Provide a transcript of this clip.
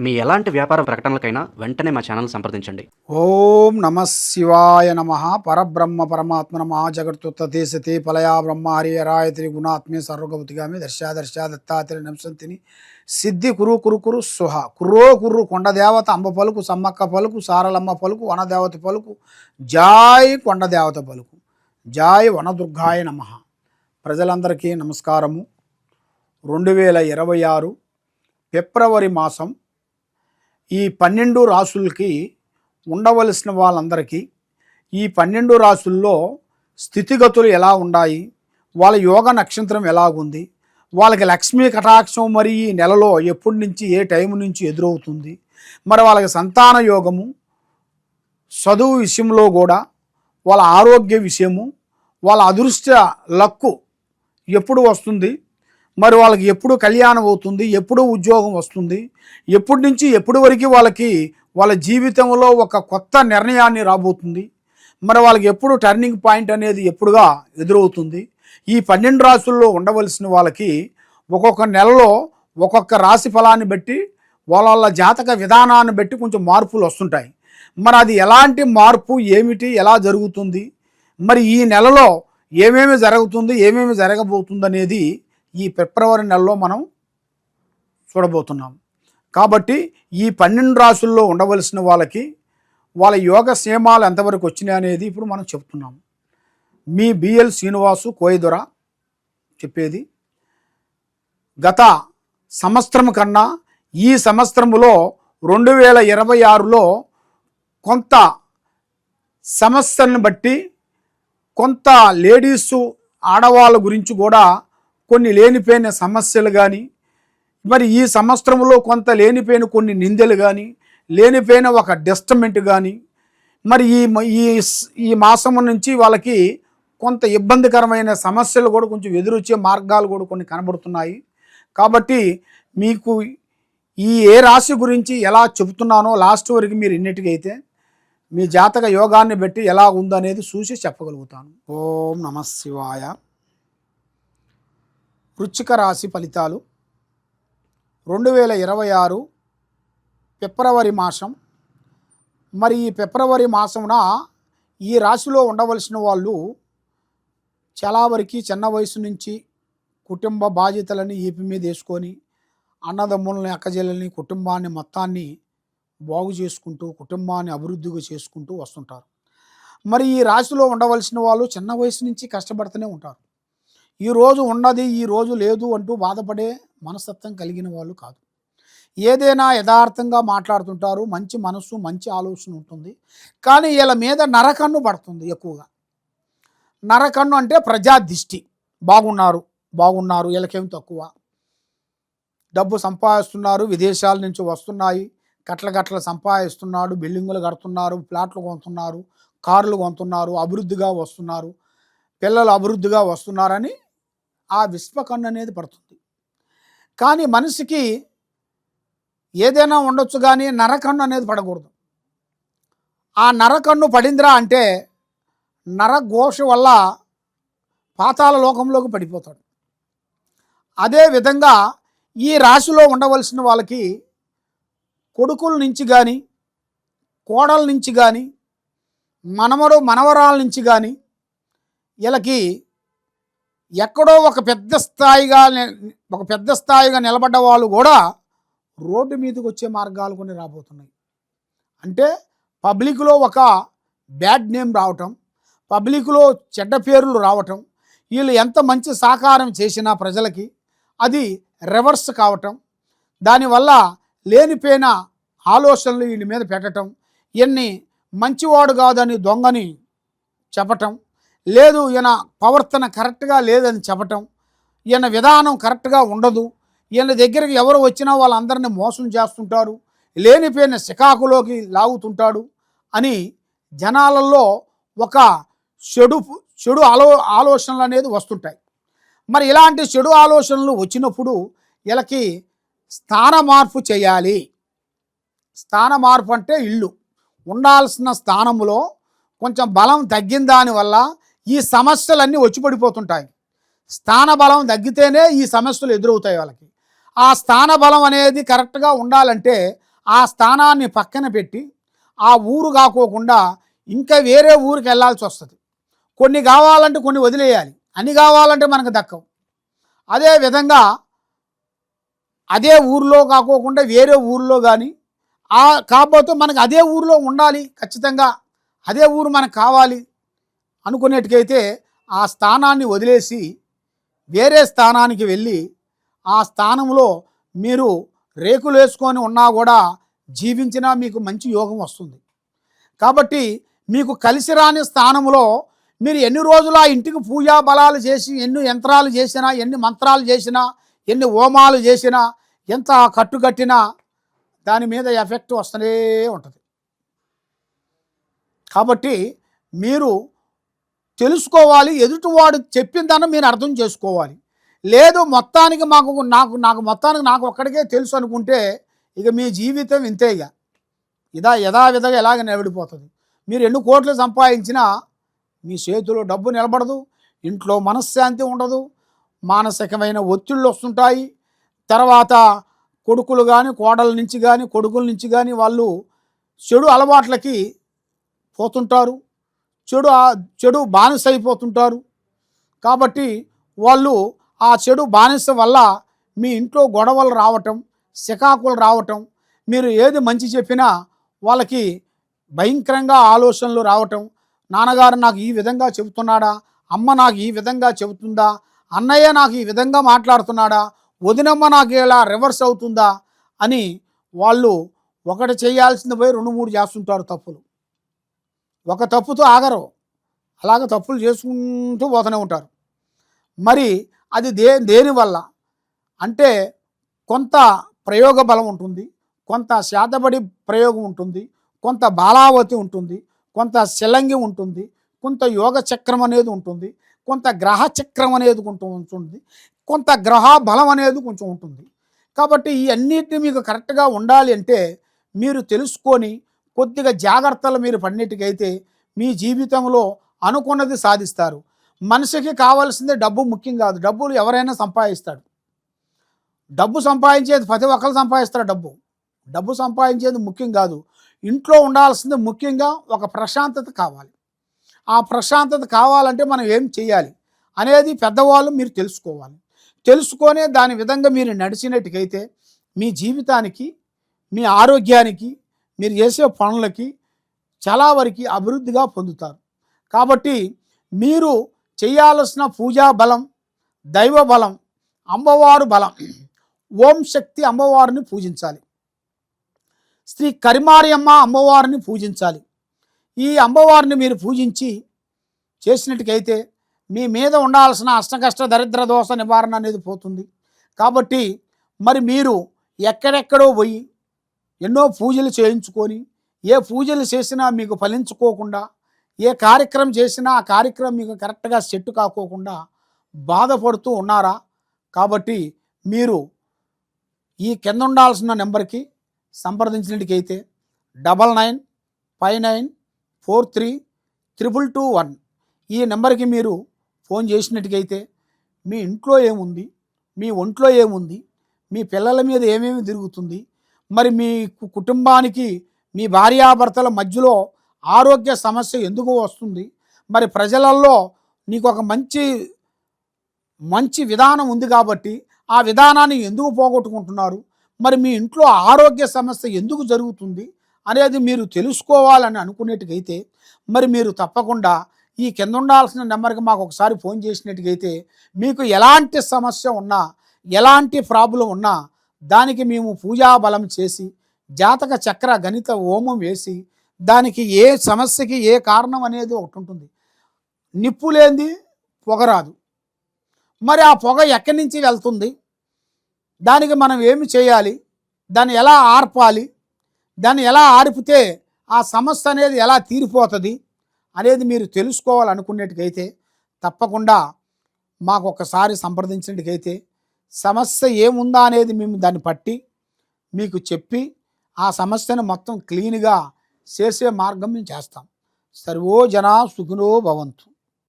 మీ ఎలాంటి వ్యాపార ప్రకటనలకైనా వెంటనే మా ఛానల్ సంప్రదించండి. ఓం నమ శివాయ నమ. పరబ్రహ్మ పరమాత్మ నమ. జగత్తుత్త దేశతి పలయా బ్రహ్మ. హరియరాయత్రి గుణాత్మే సర్వగవతిగామి దర్శా దర్శా దత్తాత్రి నమసంతిని సిద్ధి కురు కురు కురు సుహ. కుర్రో కుర్రు కొండ దేవత అంబ పలుకు సమ్మక్క పలుకు సారలమ్మ పలుకు వనదేవత పలుకు. జాయ్ కొండ దేవత పలుకు. జాయ్ వనదుర్గాయ నమ. ప్రజలందరికీ నమస్కారము. రెండు వేల ఇరవై ఆరు ఫిబ్రవరి మాసం ఈ పన్నెండు రాసులకి ఉండవలసిన వాళ్ళందరికీ ఈ పన్నెండు రాసుల్లో స్థితిగతులు ఎలా ఉన్నాయి వాళ్ళ యోగ నక్షత్రం ఎలాగుంది వాళ్ళకి లక్ష్మీ కటాక్షం మరి ఈ నెలలో ఎప్పటి నుంచి ఏ టైం నుంచి ఎదురవుతుంది మరి వాళ్ళకి సంతాన యోగము చదువు విషయంలో కూడా వాళ్ళ ఆరోగ్య విషయము వాళ్ళ అదృష్ట లక్కు ఎప్పుడు వస్తుంది మరి వాళ్ళకి ఎప్పుడు కళ్యాణం అవుతుంది ఎప్పుడు ఉద్యోగం వస్తుంది ఎప్పటి నుంచి ఎప్పటి వరకు వాళ్ళకి వాళ్ళ జీవితంలో ఒక కొత్త నిర్ణయాన్ని రాబోతుంది మరి వాళ్ళకి ఎప్పుడు టర్నింగ్ పాయింట్ అనేది ఎప్పుడుగా ఎదురవుతుంది ఈ పన్నెండు రాసుల్లో ఉండవలసిన వాళ్ళకి ఒక్కొక్క నెలలో ఒక్కొక్క రాశి ఫలాన్ని బట్టి వాళ్ళ వాళ్ళ జాతక విధానాన్ని బట్టి కొంచెం మార్పులు వస్తుంటాయి. మరి అది ఎలాంటి మార్పు ఏమిటి ఎలా జరుగుతుంది మరి ఈ నెలలో ఏమేమి జరుగుతుంది ఏమేమి జరగబోతుంది అనేది ఈ ఫిబ్రవరి నెలలో మనం చూడబోతున్నాం. కాబట్టి ఈ పన్నెండు రాసుల్లో ఉండవలసిన వాళ్ళకి వాళ్ళ యోగ క్షేమాలు ఎంతవరకు వచ్చినాయి అనేది ఇప్పుడు మనం చెప్తున్నాం. మీ బిఎల్ శ్రీనివాసు కోయదొర చెప్పేది గత సంవత్సరం కన్నా ఈ సంవత్సరంలో రెండు వేల ఇరవై ఆరులో కొంత సమస్యలను బట్టి కొంత లేడీసు ఆడవాళ్ళ గురించి కూడా కొన్ని లేనిపోయిన సమస్యలు కానీ మరి ఈ సంవత్సరంలో కొంత లేనిపోయిన కొన్ని నిందలు కానీ లేనిపోయిన ఒక డిస్టమెంట్ కానీ మరి ఈ ఈ స్- ఈ మాసం నుంచి వాళ్ళకి కొంత ఇబ్బందికరమైన సమస్యలు కూడా కొంచెం ఎదురొచ్చే మార్గాలు కూడా కొన్ని కనబడుతున్నాయి. కాబట్టి మీకు ఈ ఏ రాశి గురించి ఎలా చెబుతున్నానో లాస్ట్ వరకు మీరు ఇన్నిటికైతే మీ జాతక యోగాన్ని బట్టి ఎలా ఉందనేది చూసి చెప్పగలుగుతాను. ఓం నమ శివాయ. వృచ్చిక రాశి ఫలితాలు రెండు వేల ఇరవై ఆరు ఫిబ్రవరి మాసం. మరి ఈ ఫిబ్రవరి మాసమున ఈ రాశిలో ఉండవలసిన వాళ్ళు చాలా వరకు చిన్న వయసు నుంచి కుటుంబ బాధ్యతలని ఏపీ మీద వేసుకొని అన్నదమ్ములని అక్కజెల్లెల్ని కుటుంబాన్ని మొత్తాన్ని బాగు చేసుకుంటూ కుటుంబాన్ని అభివృద్ధిగా చేసుకుంటూ వస్తుంటారు. మరి ఈ రాశిలో ఉండవలసిన వాళ్ళు చిన్న వయసు నుంచి కష్టపడుతూనే ఉంటారు. ఈ రోజు ఉన్నది ఈ రోజు లేదు అంటూ బాధపడే మనస్తత్వం కలిగిన వాళ్ళు కాదు. ఏదైనా యథార్థంగా మాట్లాడుతుంటారు మంచి మనస్సు మంచి ఆలోచన ఉంటుంది. కానీ వీళ్ళ మీద నరకన్ను పడుతుంది ఎక్కువగా. నరకన్ను అంటే ప్రజా దిష్టి బాగున్నారు బాగున్నారు వీళ్ళకేం తక్కువ. డబ్బు సంపాదిస్తున్నారు విదేశాల నుంచి వస్తున్నాయి. గట్ల గట్ల సంపాదిస్తున్నాడు బిల్డింగులు కడుతున్నారు ప్లాట్లు కొంటున్నారు కార్లు కొంటున్నారు అభివృద్ధిగా వస్తున్నారు పిల్లలు అభివృద్ధిగా వస్తున్నారని ఆ విశ్వకన్ను అనేది పడుతుంది. కానీ మనిషికి ఏదైనా ఉండొచ్చు కానీ నరకన్ను అనేది పడకూడదు. ఆ నరకన్ను పడిందిరా అంటే నరఘోష వల్ల పాతాల లోకంలోకి పడిపోతాడు. అదే విధంగా ఈ రాశిలో ఉండవలసిన వాళ్ళకి కొడుకుల నుంచి కానీ కోడల నుంచి కానీ మనమరు మనవరాల నుంచి కానీ వీళ్ళకి ఎక్కడో ఒక పెద్ద స్థాయిగా ఒక పెద్ద స్థాయిగా నిలబడ్డ వాళ్ళు కూడా రోడ్డు మీదకి వచ్చే మార్గాలు కొన్ని రాబోతున్నాయి. అంటే పబ్లిక్లో ఒక బ్యాడ్ నేమ్ రావటం పబ్లిక్లో చెడ్డ పేర్లు రావటం వీళ్ళు ఎంత మంచి సహకారం చేసినా ప్రజలకి అది రివర్స్ కావటం దానివల్ల లేనిపోయిన ఆలోచనలు వీళ్ళ మీద పెట్టడం ఇన్ని మంచివాడు కాదని దొంగని చెప్పటం లేదు ఈయన ప్రవర్తన కరెక్ట్గా లేదని చెప్పటం ఈయన విధానం కరెక్ట్గా ఉండదు ఈయన దగ్గరికి ఎవరు వచ్చినా వాళ్ళందరినీ మోసం చేస్తుంటారు లేనిపోయిన శికాకులోకి లాగుతుంటాడు అని జనాలలో ఒక చెడు చెడు ఆలో ఆలోచనలు అనేది వస్తుంటాయి. మరి ఇలాంటి చెడు ఆలోచనలు వచ్చినప్పుడు వీళ్ళకి స్థాన మార్పు చేయాలి. స్థాన మార్పు అంటే ఇల్లు. ఉండాల్సిన స్థానములో కొంచెం బలం తగ్గిన దానివల్ల ఈ సమస్యలన్నీ వచ్చి పడిపోతుంటాయి. స్థాన బలం తగ్గితేనే ఈ సమస్యలు ఎదురవుతాయి వాళ్ళకి. ఆ స్థాన బలం అనేది కరెక్ట్గా ఉండాలంటే ఆ స్థానాన్ని పక్కన పెట్టి ఆ ఊరు కాకోకుండా ఇంకా వేరే ఊరికి వెళ్ళాల్సి వస్తుంది. కొన్ని కావాలంటే కొన్ని వదిలేయాలి. అన్ని కావాలంటే మనకు దక్కవు. అదే విధంగా అదే ఊర్లో కాకోకుండా వేరే ఊర్లో కానీ ఆ కాకపోతే మనకు అదే ఊర్లో ఉండాలి ఖచ్చితంగా. అదే ఊరు మనకు కావాలి. అనుకునేట్టుకైతే ఆ స్థానాన్ని వదిలేసి వేరే స్థానానికి వెళ్ళి ఆ స్థానంలో మీరు రేకులు వేసుకొని ఉన్నా కూడా జీవించినా మీకు మంచి యోగం వస్తుంది. కాబట్టి మీకు కలిసి రాని స్థానంలో మీరు ఎన్ని రోజులు ఆ ఇంటికి పూజా బలాలు చేసి ఎన్ని యంత్రాలు చేసినా ఎన్ని మంత్రాలు చేసినా ఎన్ని హోమాలు చేసినా ఎంత కట్టుకట్టినా దాని మీద ఎఫెక్ట్ వస్తూనే ఉంటుంది. కాబట్టి మీరు తెలుసుకోవాలి ఎదుటివాడు చెప్పిందని మీరు అర్థం చేసుకోవాలి. లేదు మొత్తానికి మాకు నాకు నాకు మొత్తానికి నాకు ఒక్కడికే తెలుసు అనుకుంటే ఇక మీ జీవితం ఇంతే ఇక. ఇదా యథావిధంగా ఎలాగ నిలబడిపోతుంది? మీరు ఎన్ని కోట్లు సంపాదించినా మీ చేతిలో డబ్బు నిలబడదు ఇంట్లో మనశ్శాంతి ఉండదు మానసికమైన ఒత్తిళ్ళు వస్తుంటాయి. తర్వాత కొడుకులు కానీ కోడల నుంచి కానీ కొడుకుల నుంచి కానీ వాళ్ళు చెడు అలవాట్లకి పోతుంటారు. చెడు ఆ- చెడు బానిస అయిపోతుంటారు కాబట్టి వాళ్ళు ఆ చెడు బానిస వల్ల మీ ఇంట్లో గొడవలు రావటం శకాకులు రావటం మీరు ఏది మంచి చెప్పినా వాళ్ళకి భయంకరంగా ఆలోచనలు రావటం నాన్నగారు నాకు ఈ విధంగా చెబుతున్నాడా అమ్మ నాకు ఈ విధంగా చెబుతుందా అన్నయ్య నాకు ఈ విధంగా మాట్లాడుతున్నాడా వదినమ్మ నాకు ఇలా రివర్స్ అవుతుందా అని వాళ్ళు ఒకటి చేయాల్సింది పోయి రెండు మూడు చేస్తుంటారు తప్పులు. ఒక తప్పుతో ఆగరు. అలాగ తప్పులు చేసుకుంటూ పోతూనే ఉంటారు. మరి అది దే దేనివల్ల అంటే కొంత ప్రయోగ బలం ఉంటుంది కొంత శాతబడి ప్రయోగం ఉంటుంది కొంత బాలావతి ఉంటుంది కొంత శిలంగి ఉంటుంది కొంత యోగ చక్రం అనేది ఉంటుంది కొంత గ్రహ చక్రం అనేది కొంచెం ఉంటుంది కొంత గ్రహ బలం అనేది కొంచెం ఉంటుంది. కాబట్టి ఈ అన్నిటిని మీకు కరెక్ట్గా ఉండాలి అంటే మీరు తెలుసుకొని కొద్దిగా జాగ్రత్తలు మీరు పడినట్టుకైతే మీ జీవితంలో అనుకున్నది సాధిస్తారు. మనిషికి కావాల్సిందే డబ్బు ముఖ్యం కాదు. డబ్బులు ఎవరైనా సంపాదిస్తాడు డబ్బు సంపాదించేది ప్రతి ఒక్కరు సంపాదిస్తారు డబ్బు. డబ్బు సంపాదించేది ముఖ్యం కాదు. ఇంట్లో ఉండాల్సింది ముఖ్యంగా ఒక ప్రశాంతత కావాలి. ఆ ప్రశాంతత కావాలంటే మనం ఏం చేయాలి అనేది పెద్దవాళ్ళు మీరు తెలుసుకోవాలి. తెలుసుకొనే దాని విధంగా మీరు నడిచినట్టుకైతే మీ జీవితానికి మీ ఆరోగ్యానికి మీరు చేసే పనులకి చాలా వరకు అభివృద్ధిగా పొందుతారు. కాబట్టి మీరు చేయాల్సిన పూజా బలం దైవ బలం అమ్మవారు బలం ఓం శక్తి అమ్మవారిని పూజించాలి. శ్రీ కరిమారియమ్మ అమ్మవారిని పూజించాలి. ఈ అమ్మవారిని మీరు పూజించి చేసినట్టుకైతే మీ మీద ఉండాల్సిన అష్టకష్ట దరిద్ర దోష నివారణ అనేది పోతుంది. కాబట్టి మరి మీరు ఎక్కడెక్కడో పోయి ఎన్నో పూజలు చేయించుకొని ఏ పూజలు చేసినా మీకు ఫలించుకోకుండా ఏ కార్యక్రమం చేసినా ఆ కార్యక్రమం మీకు కరెక్ట్గా సెట్ కాకోకుండా బాధపడుతూ ఉన్నారా? కాబట్టి మీరు ఈ కింద ఉండాల్సిన నెంబర్కి సంప్రదించినట్టుకైతే double nine five nine four three triple two one ఈ నెంబర్కి మీరు ఫోన్ చేసినట్టుకైతే మీ ఇంట్లో ఏముంది? మీ ఒంట్లో ఏముంది? మీ పిల్లల మీద ఏమేమి తిరుగుతుంది? మరి మీ కు- కుటుంబానికి మీ భార్యాభర్తల మధ్యలో ఆరోగ్య సమస్య ఎందుకు వస్తుంది? మరి ప్రజలలో నీకు ఒక మంచి మంచి విధానం ఉంది కాబట్టి ఆ విధానాన్ని ఎందుకు పోగొట్టుకుంటున్నారు? మరి మీ ఇంట్లో ఆరోగ్య సమస్య ఎందుకు జరుగుతుంది అనేది మీరు తెలుసుకోవాలని అనుకునేట్టుకైతే మరి మీరు తప్పకుండా ఈ కింద ఉండాల్సిన నెంబర్కి మాకు ఒకసారి ఫోన్ చేసినట్టుకైతే మీకు ఎలాంటి సమస్య ఉన్నా ఎలాంటి ప్రాబ్లం ఉన్నా దానికి మేము పూజా బలం చేసి జాతక చక్ర గణిత హోమం వేసి దానికి ఏ సమస్యకి ఏ కారణం అనేది ఒకటి ఉంటుంది. నిప్పు లేనిది పొగ రాదు. మరి ఆ పొగ ఎక్కడి నుంచి వెళ్తుంది? దానికి మనం ఏమి చేయాలి? దాన్ని ఎలా ఆర్పాలి? దాన్ని ఎలా ఆర్పితే ఆ సమస్య అనేది ఎలా తీరిపోతుంది అనేది మీరు తెలుసుకోవాలనుకునేట్టుకైతే తప్పకుండా మాకు ఒకసారి సంప్రదించినట్టుకైతే సమస్య ఏముందా అనేది మేము దాన్ని పట్టి మీకు చెప్పి ఆ సమస్యను మొత్తం క్లీన్గా చేసే మార్గం మేము చేస్తాం. సర్వో జనా సుఖినో భవంతు.